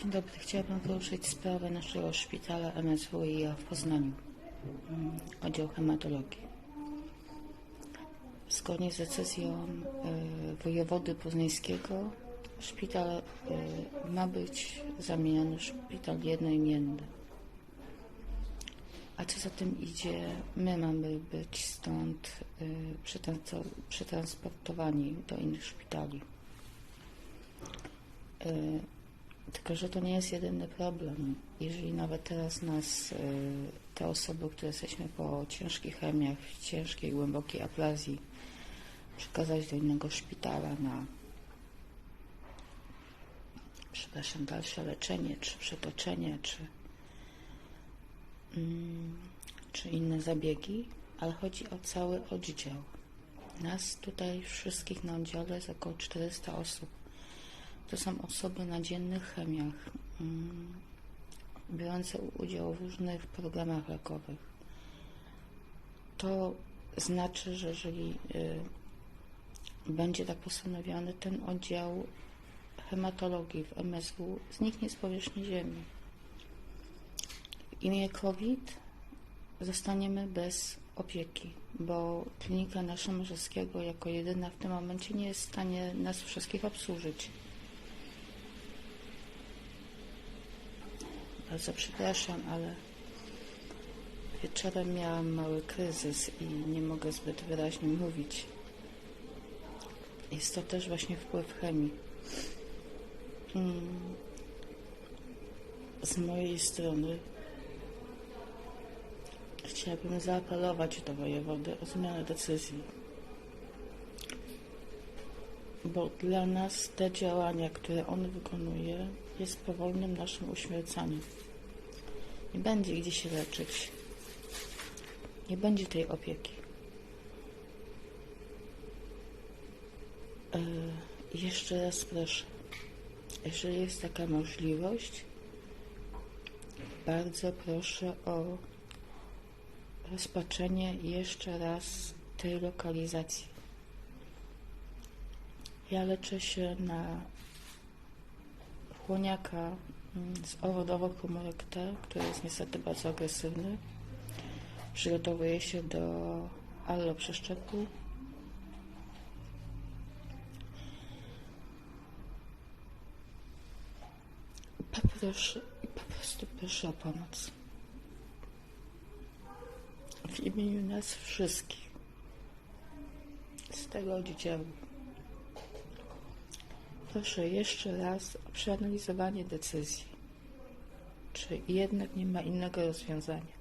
Dzień dobry. Chciałabym poruszyć sprawę naszego szpitala MSWiA w Poznaniu, mm, oddział hematologii. Zgodnie z decyzją y, wojewody poznańskiego szpital y, ma być zamieniony w szpital jednoimienny. A co za tym idzie, my mamy być stąd y, przetransportowani do innych szpitali. Tylko, że to nie jest jedyny problem. Jeżeli nawet teraz nas, y, te osoby, które jesteśmy po ciężkich chemiach, ciężkiej, głębokiej aplazji, przekazać do innego szpitala na, przepraszam, dalsze leczenie, czy przetoczenie, czy, mm, czy inne zabiegi, ale chodzi o cały oddział. Nas tutaj wszystkich na oddziale jest około 400 osób. To są osoby na dziennych chemiach, mm, biorące udział w różnych programach lekowych. To znaczy, że jeżeli y, będzie tak postanowiony, ten oddział hematologii w MSW zniknie z powierzchni Ziemi. W imię COVID zostaniemy bez opieki, bo klinika na Szymarzowskiego jako jedyna w tym momencie nie jest w stanie nas wszystkich obsłużyć. Bardzo przepraszam, ale wieczorem miałam mały kryzys i nie mogę zbyt wyraźnie mówić. Jest to też właśnie wpływ chemii. Mm. Z mojej strony chciałabym zaapelować do wojewody o zmianę decyzji. Bo dla nas te działania, które on wykonuje, jest powolnym naszym uśmiercaniem. Nie będzie gdzie się leczyć. Nie będzie tej opieki. E, jeszcze raz proszę, jeżeli jest taka możliwość, bardzo proszę o rozpatrzenie jeszcze raz tej lokalizacji. Ja leczę się na chłoniaka mm, z T, który jest niestety bardzo agresywny. Przygotowuję się do alloprzeszczepu. Poproszę, po prostu proszę o pomoc. W imieniu nas wszystkich z tego oddziału. Proszę jeszcze raz o przeanalizowanie decyzji. Czy jednak nie ma innego rozwiązania?